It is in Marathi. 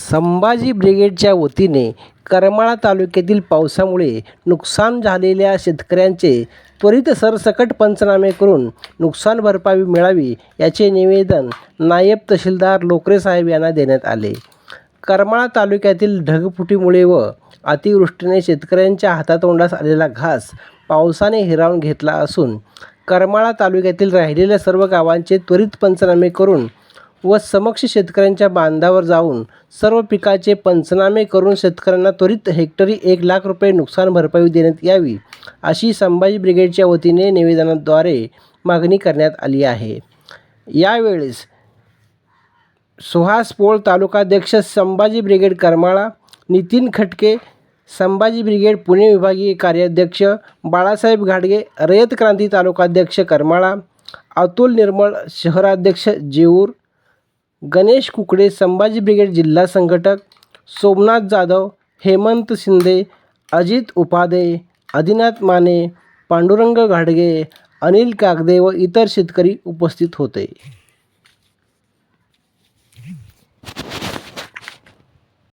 संभाजी ब्रिगेडच्या वतीने करमाळा तालुक्यातील पावसामुळे नुकसान झालेल्या शेतकऱ्यांचे त्वरित सरसकट पंचनामे करून नुकसान भरपाई मिळावी याचे निवेदन नायब तहसीलदार लोकरे साहेब यांना देण्यात आले. करमाळा तालुक्यातील ढगफुटीमुळे व अतिवृष्टीने शेतकऱ्यांच्या हातातोंडास आलेला घास पावसाने हिरावून घेतला असून करमाळा तालुक्यातील राहिलेल्या सर्व गावांचे त्वरित पंचनामे करून व समक्ष शेतकऱ्यांच्या बांधावर जाऊन सर्व पिकाचे पंचनामे करून शेतकऱ्यांना त्वरित हेक्टरी एक लाख रुपये नुकसान भरपाई देण्यात यावी अशी संभाजी ब्रिगेडच्या वतीने निवेदनाद्वारे मागणी करण्यात आली आहे. यावेळेस सुहास पोळ तालुकाध्यक्ष संभाजी ब्रिगेड करमाळा नितीन खटके संभाजी ब्रिगेड पुणे विभागीय कार्याध्यक्ष बाळासाहेब घाडगे रयत क्रांती तालुकाध्यक्ष करमाळा अतुल निर्मळ शहराध्यक्ष जेऊर गणेश कुकडे संभाजी ब्रिगेड जिल्हा संघटक सोमनाथ जाधव हेमंत शिंदे अजित उपाधे आदिनाथ माने पांडुरंग घाडगे अनिल कागदे व इतर शेतकरी उपस्थित होते.